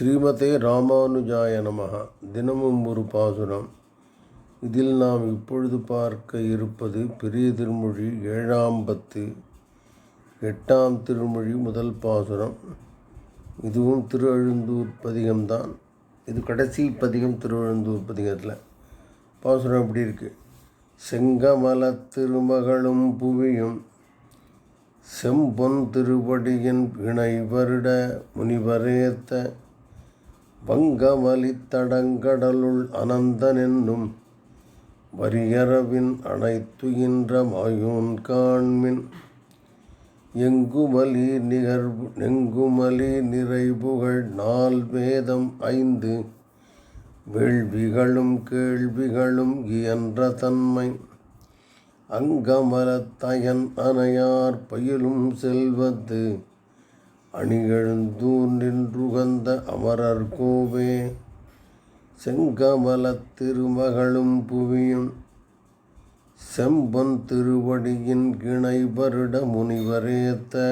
ஸ்ரீமதே ராமானுஜாய நமஹ. தினமும் ஒரு பாசுரம். இதில் நாம் இப்பொழுது பார்க்க இருப்பது பெரிய திருமொழி ஏழாம் பத்து எட்டாம் திருமொழி முதல் பாசுரம். இதுவும் திருவழுந்தூர் பதிகம்தான் இது கடைசி பதிகம் திருவழுந்தூர் பதிகத்தில். பாசுரம் எப்படி இருக்குது செங்கமலத் திருமகளும் புவியும் செம்பொன் திருவடியின் இணை வருட முனிவரேத்த வங்கமலித்தடங்கடலுள் அனந்தனென்னும் வரியரவின் அனைத்துயின்ற மாயோன் காண்மின். எங்குமலி நிகர்வு நெங்குமலி நிறைபுகழ் நால் வேதம் ஐந்து. வேள்விகளும் கேள்விகளும் இயன்ற தன்மை. அங்கமலத்தயன் அணையார் பயிலும் செல்வது. அணியெழுந்தூர் நின்றுகந்த அமரர் கோவே செங்கமலத் திருமகளும் புவியும் செம்பன் திருவடியின் கிணை வருட முனிவரேத்த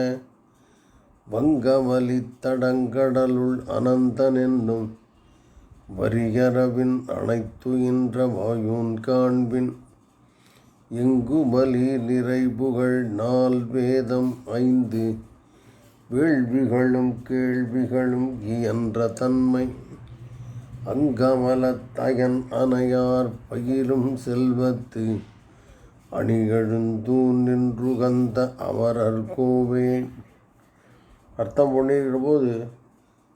வங்கமலி தடங்கடலுள் அனந்தனென்னும் வரியரவின் அனைத்துயின்ற வாயூன் காண்பின் எங்குமலி நிறைபுகழ் நால் வேதம் ஐந்து. வேள்விகளும் கேள்விகளும் இயன்ற தன்மை. அங்கமலத்தயன் அணையார் பயிலும் செல்வத்து அணிகழுந்தூன் நின்றுகந்த அமரர் கோவே. அர்த்தம் பண்ணிருக்கிற போது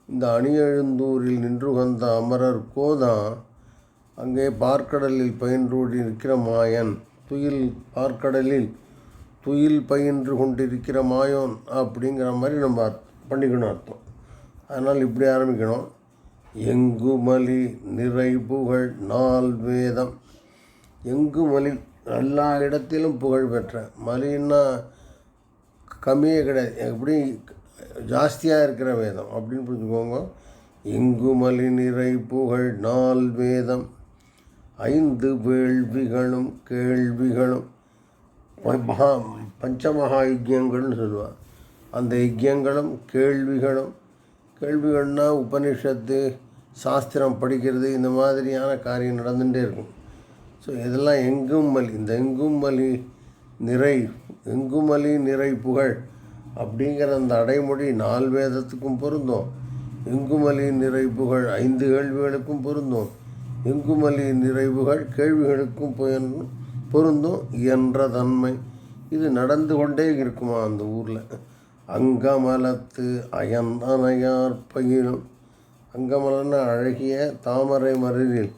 இந்த அணியெழுந்தூரில் நின்றுகந்த அமரர் கோதான் அங்கே பார்க்கடலில் பயின்று இருக்கிற மாயன் துயில் பார்க்கடலில் துயில் பயின்று கொண்டிருக்கிற மாயோன் அப்படிங்கிற மாதிரி நம்ம பண்ணிக்கணும் அர்த்தம். அதனால் இப்படி ஆரம்பிக்கணும். எங்குமலி நிறை புகழ் நால் வேதம். எங்குமலி எல்லா இடத்திலும் புகழ் பெற்ற. மலின்னா கம்மியே கிடையாது. எப்படி ஜாஸ்தியாக இருக்கிற வேதம் அப்படின்னு புரிஞ்சுக்கோங்க. இங்குமலி நிறை புகழ் நால் வேதம். ஐந்து வேள்விகளும் கேள்விகளும் மகா பஞ்சமகா யுக்கியங்கள்னு சொல்லுவாள் அந்த யுக்கியங்களும் கேள்விகளும் கேள்விகள்னா உபனிஷத்து சாஸ்திரம் படிக்கிறது இந்த மாதிரியான காரியம் நடந்துகிட்டே இருக்கும். ஸோ இதெல்லாம் எங்கும் மலி இந்த எங்கும் மலி நிறை எங்குமலி நிறை புகழ் அப்படிங்கிற அந்த அடைமொழி நால் வேதத்துக்கும் பொருந்தும். எங்குமலி நிறை ஐந்து கேள்விகளுக்கும் பொருந்தும். எங்குமலி நிறைவுகள் கேள்விகளுக்கும் பொருந்தும் என்ற தன்மை. இது நடந்து கொண்டே இருக்குமா அந்த ஊரில்? அங்கமலத்து அயந்தனையார் பயிரும் அங்கமலன அழகிய தாமரை மலரில்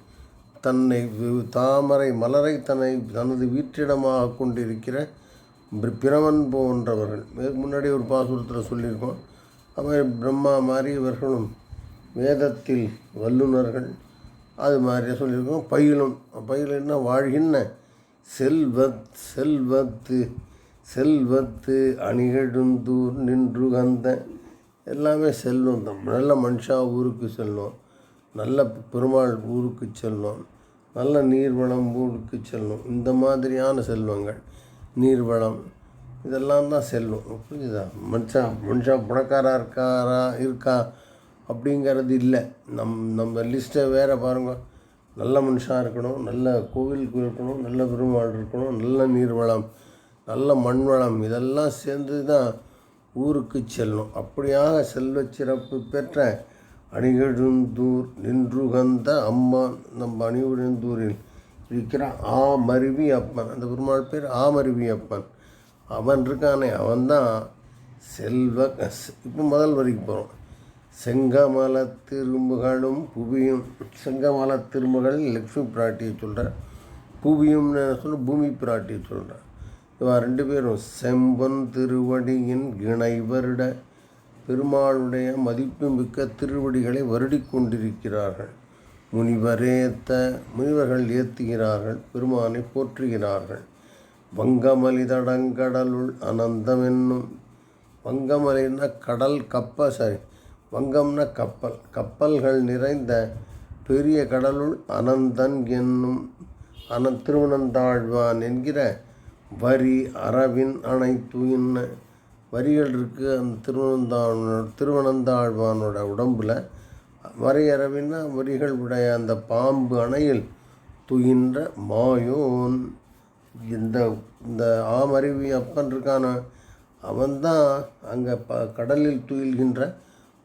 தன்னை தாமரை மலரை தன்னை தனது வீற்றிடமாக கொண்டிருக்கிற பிரமன் போன்றவர்கள். முன்னாடி ஒரு பாசுரத்தில் சொல்லியிருக்கோம். அவர் பிரம்மா மாதிரி இவர்களும் வேதத்தில் வல்லுநர்கள். அது மாதிரி சொல்லியிருக்கோம். பயிலும். பயிலுன்னா வாழ்கின்ற செல்வத் செல்வத்து செல்வத்து அணிகடுந்தூர் நின்று கந்த எல்லாமே செல்வம் தான். நல்ல மனுஷா ஊருக்கு செல்லும். நல்ல பெருமாள் ஊருக்கு செல்லும். நல்ல நீர்வளம் ஊருக்கு செல்லும். இந்த மாதிரியான செல்வங்கள் நீர்வளம் இதெல்லாம் தான் செல்வம். புரியுதா மனுஷா மனுஷா பணக்காரா இருக்காரா இருக்கா? அப்படிங்கிறது இல்லை. நம் நம்ம லிஸ்ட்டை வேறு பாருங்கள் நல்ல மனுஷாக இருக்கணும் நல்ல கோவிலுக்கு இருக்கணும் நல்ல பெருமாள் இருக்கணும் நல்ல நீர்வளம் நல்ல மண் வளம் இதெல்லாம் சேர்ந்து தான் ஊருக்கு செல்லும் அப்படியாக செல்வ சிறப்பு பெற்ற அணிகழுந்தூர் நின்றுகந்த அம்மா நம்ம அணிகழுந்தூரில் இருக்கிற ஆமருவி அப்பன். அந்த பெருமாள் பேர் ஆமருவி அப்பன். அவன் இருக்கானே அவன்தான் செல்வ இப்போ முதல் வரைக்கு போகிறோம் செங்கமல திருமுகளும் புவியும் செங்கமல திருமுகள் லக்ஷ்மி பிராட்டியை சொல்கிறார் புவியும்னு சொல்ல பூமி பிராட்டியை சொல்கிறார் இவா ரெண்டு பேரும் செம்பொன் திருவடியின் இணை வருட பெருமாளுடைய மதிப்புமிக்க திருவடிகளை வருடி கொண்டிருக்கிறார்கள். முனிவரேத்த முனிவர்கள் ஏத்துகிறார்கள் பெருமானை போற்றுகிறார்கள். வங்கமலிதடங்கடலுள் அனந்தம் என்னும் வங்கமலின்னா கடல் கப்ப சரி வங்கம்னா கப்பல். கப்பல்கள் நிறைந்த பெரிய கடலுள் அனந்தன் என்னும் அன திருவனந்தாழ்வான் என்கிற வரி அரவின் அனைத்துயின்ன வரிகள் இருக்குது அந்த திருவனந்தாழ்வனோட திருவனந்தாழ்வானோட உடம்பில். வரையறவின்னா வரிகள் உடைய அந்த பாம்பு அணையில் துயின்ற மாயோன். இந்த இந்த ஆமருவி அப்பன் இருக்கான அவன்தான் அங்கே ப கடலில் துயில்கின்ற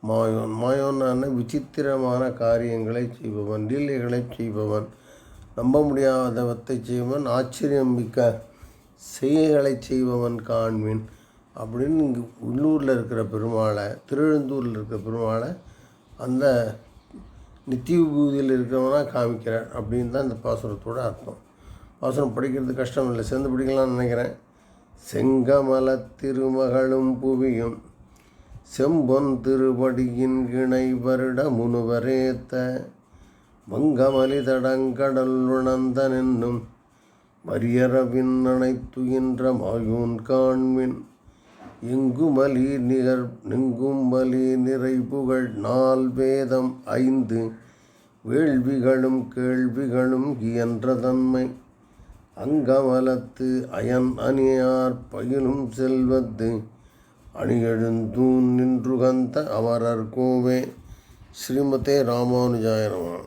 மாயோன் மாயோன்னான விசித்திரமான காரியங்களை செய்பவன் லீலைகளை செய்பவன் நம்ப முடியாதவத்தை செய்பவன் ஆச்சரியம் மிக்க செய்கைகளை செய்பவன் காண்மின். அப்படின்னு இங்கே உள்ளூரில் இருக்கிற பெருமாளை திருவெழுந்தூரில் இருக்கிற பெருமாளை அந்த நித்திய விபூதியில் இருக்கிறவனா காமிக்கிறார் அப்படின்னு தான் இந்த பாசுரத்தோட அர்த்தம். பாசுரம் படிக்கிறது கஷ்டம் இல்லை சேர்ந்து படிக்கலாம்னு நினைக்கிறேன். செங்கமல திருமகளும் புவியும் செம்பொன் திருவடியின் கிணை வருட முனுவரேத்த மங்கமலி தடங்கடல் உணர்ந்தன் என்னும் வரியரவின் அனைத்துயின்ற மாயூன் காண்மின். எங்குமலி நிகர் நெங்குமலி நிறைபுகழ் நால் வேதம் ஐந்து வேள்விகளும் கேள்விகளும் இயன்ற தன்மை. அங்கமலத்து அயன் அணியார் பயிலும் செல்வத்து அணியெழுந்தூன் நின்றுகந்த அமரர் கோவே ஸ்ரீமதே ராமானுஜாய நமः.